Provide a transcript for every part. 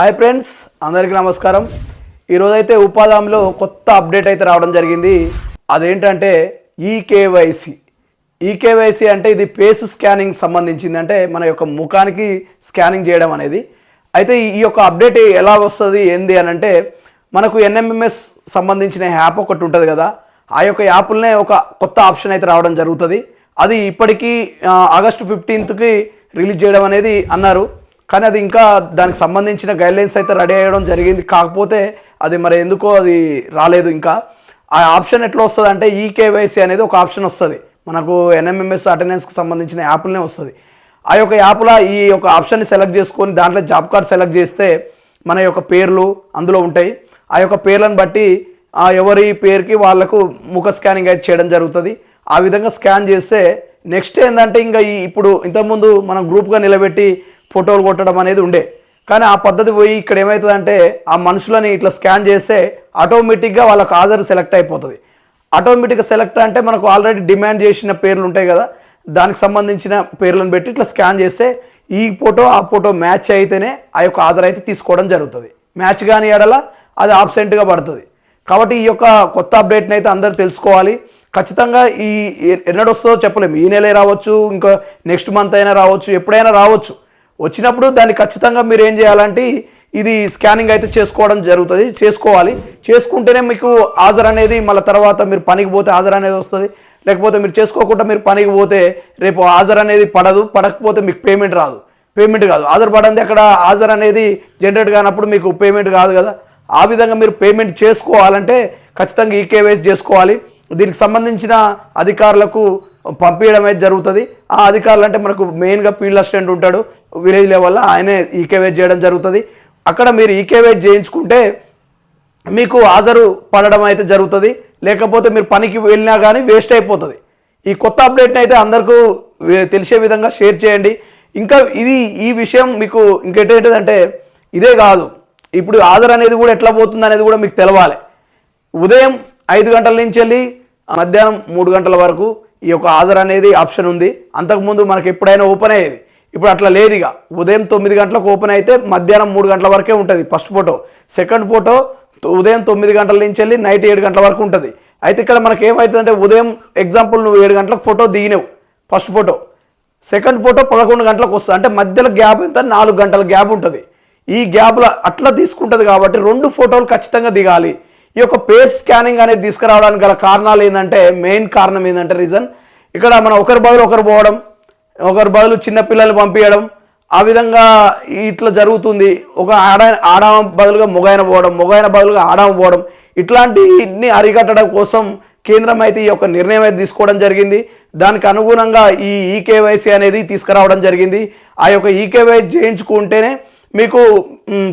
Hi friends అందరికీ నమస్కారం. ఈరోజైతే ఉపాధాంలో కొత్త అప్డేట్ అయితే రావడం జరిగింది. అదేంటంటే ఈకేవైసీ. ఈకేవైసీ అంటే ఇది ఫేస్ స్కానింగ్ సంబంధించింది. అంటే మన యొక్క ముఖానికి స్కానింగ్ చేయడం అనేది. అయితే ఈ- యొక్క అప్డేట్ ఎలా వస్తుంది ఏంది అని అంటే మనకు ఎన్ఎంఎంఎస్ సంబంధించిన యాప్ ఒకటి ఉంటుంది కదా ఆ యొక్క యాప్లనే ఒక కొత్త ఆప్షన్ అయితే రావడం జరుగుతుంది. అది ఇప్పటికీ ఆగస్టు ఫిఫ్టీన్త్కి రిలీజ్ చేయడం అనేది అన్నారు. కానీ అది ఇంకా దానికి సంబంధించిన గైడ్లైన్స్ అయితే రెడీ అయ్యడం జరిగింది. కాకపోతే అది మరి ఎందుకో అది రాలేదు ఇంకా. ఆ ఆప్షన్ ఎట్లా వస్తుంది అంటే ఈకేవైసీ అనేది ఒక ఆప్షన్ వస్తుంది. మనకు ఎన్ఎంఎంఎస్ అటెండెన్స్కి సంబంధించిన యాప్లనే వస్తుంది. ఆ యొక్క యాప్లో ఈ యొక్క ఆప్షన్ని సెలెక్ట్ చేసుకొని దాంట్లో జాబ్ కార్డ్ సెలెక్ట్ చేస్తే మన యొక్క పేర్లు అందులో ఉంటాయి. ఆ యొక్క పేర్లను బట్టి ఆ ఎవరి పేరుకి వాళ్ళకు ముఖ స్కానింగ్ అయితే చేయడం జరుగుతుంది. ఆ విధంగా స్కాన్ చేస్తే నెక్స్ట్ ఏంటంటే ఇంకా ఈ ఇప్పుడు ఇంతకుముందు మనం గ్రూప్గా నిలబెట్టి ఫోటోలు కొట్టడం అనేది ఉండే. కానీ ఆ పద్ధతి పోయి ఇక్కడ ఏమవుతుందంటే ఆ మనుషులని ఇట్లా స్కాన్ చేస్తే ఆటోమేటిక్గా వాళ్ళకి హాజరు సెలెక్ట్ అయిపోతుంది. ఆటోమేటిక్గా సెలెక్ట్ అంటే మనకు ఆల్రెడీ డిమాండ్ చేసిన పేర్లు ఉంటాయి కదా దానికి సంబంధించిన పేర్లను పెట్టి ఇట్లా స్కాన్ చేస్తే ఈ ఫోటో ఆ ఫోటో మ్యాచ్ అయితేనే ఆ యొక్క ఆధార్ అయితే తీసుకోవడం జరుగుతుంది. మ్యాచ్ కాని ఎడల అది ఆబ్సెంట్గా పడుతుంది. కాబట్టి ఈ యొక్క కొత్త అప్డేట్ని అయితే అందరూ తెలుసుకోవాలి. ఖచ్చితంగా ఈ ఎన్నడొస్తుందో చెప్పలేము. ఈ నెలే రావచ్చు ఇంకా నెక్స్ట్ మంత్ అయినా రావచ్చు ఎప్పుడైనా రావచ్చు. వచ్చినప్పుడు దాన్ని ఖచ్చితంగా మీరు ఏం చేయాలంటే ఇది స్కానింగ్ అయితే చేసుకోవడం జరుగుతుంది. చేసుకోవాలి. చేసుకుంటేనే మీకు హాజరు అనేది మళ్ళీ తర్వాత మీరు పనికి పోతే హాజరు అనేది వస్తుంది. లేకపోతే మీరు చేసుకోకుండా మీరు పనికి పోతే రేపు హాజరు అనేది పడదు. పడకపోతే మీకు పేమెంట్ రాదు. పేమెంట్ కాదు. హాజరు పడంది అక్కడ హాజరు అనేది జనరేట్ కానప్పుడు మీకు పేమెంట్ కాదు కదా. ఆ విధంగా మీరు పేమెంట్ చేసుకోవాలంటే ఖచ్చితంగా ఈ చేసుకోవాలి. దీనికి సంబంధించిన అధికారులకు పంపించడం అయితే జరుగుతుంది. ఆ అధికారులు అంటే మనకు మెయిన్గా ఫీల్డ్ అసిస్టెంట్ ఉంటాడు. విలేజ్ లెవెల్లో ఆయనే ఈకేవైజ్ చేయడం జరుగుతుంది. అక్కడ మీరు ఈకేవైజ్ చేయించుకుంటే మీకు హాజరు పడడం అయితే జరుగుతుంది. లేకపోతే మీరు పనికి వెళ్ళినా కానీ వేస్ట్ అయిపోతుంది. ఈ కొత్త అప్డేట్ని అయితే అందరికీ తెలిసే విధంగా షేర్ చేయండి. ఇంకా ఇది ఈ విషయం మీకు ఇంకేంటంటే ఇదే కాదు. ఇప్పుడు హాజరు అనేది కూడా ఎట్లా పోతుంది అనేది కూడా మీకు తెలవాలి. ఉదయం ఐదు గంటల నుంచి వెళ్ళి మధ్యాహ్నం మూడు గంటల వరకు ఈ యొక్క హాజరు అనేది ఆప్షన్ ఉంది. అంతకుముందు మనకి ఎప్పుడైనా ఓపెన్ అయ్యేది. ఇప్పుడు అట్లా లేదు ఇక. ఉదయం తొమ్మిది గంటలకు ఓపెన్ అయితే మధ్యాహ్నం మూడు గంటల వరకే ఉంటుంది ఫస్ట్ ఫోటో. సెకండ్ ఫోటో ఉదయం తొమ్మిది గంటల నుంచి వెళ్ళి నైట్ ఏడు గంటల వరకు ఉంటుంది. అయితే ఇక్కడ మనకి ఏమవుతుందంటే ఉదయం ఎగ్జాంపుల్ నువ్వు ఏడు గంటలకు ఫోటో దిగినవు ఫస్ట్ ఫోటో. సెకండ్ ఫోటో పదకొండు గంటలకు వస్తుంది. అంటే మధ్యలో గ్యాప్ ఎంత? నాలుగు గంటల గ్యాప్ ఉంటుంది. ఈ గ్యాప్లో అట్లా తీసుకుంటుంది కాబట్టి రెండు ఫోటోలు ఖచ్చితంగా దిగాలి. ఈ యొక్క పేస్ స్కానింగ్ అనేది తీసుకురావడానికి గల కారణాలు ఏంటంటే మెయిన్ కారణం ఏంటంటే రీజన్. ఇక్కడ మనం ఒకరి బదులు ఒకరు పోవడం ఒకరి బదులు చిన్నపిల్లల్ని పంపించడం ఆ విధంగా ఇట్లా జరుగుతుంది. ఒక ఆడ ఆడ బదులుగా మొగైన పోవడం మొగైన బదులుగా ఆడమ పోవడం ఇట్లాంటిని అరికట్టడం కోసం కేంద్రం అయితే ఈ యొక్క నిర్ణయం అయితే తీసుకోవడం జరిగింది. దానికి అనుగుణంగా ఈ ఈకేవైసీ అనేది తీసుకురావడం జరిగింది. ఆ యొక్క ఈకేవై చేయించుకుంటేనే మీకు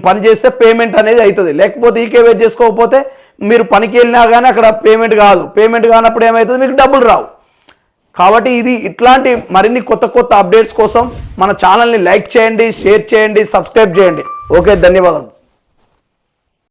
పని చేస్తే పేమెంట్ అనేది అవుతుంది లేకపోతే ఈకేవై చేసుకోకపోతే మీరు పనికి వెళ్ళినా కానీ అక్కడ పేమెంట్ కాదు. పేమెంట్ కానప్పుడు ఏమవుతుంది మీకు డబ్బులు రావు. కాబట్టి ఇది ఇట్లాంటి మరిన్ని కొత్త కొత్త అప్డేట్స్ కోసం మన ఛానల్ని లైక్ చేయండి షేర్ చేయండి సబ్స్క్రైబ్ చేయండి. ఓకే ధన్యవాదాలు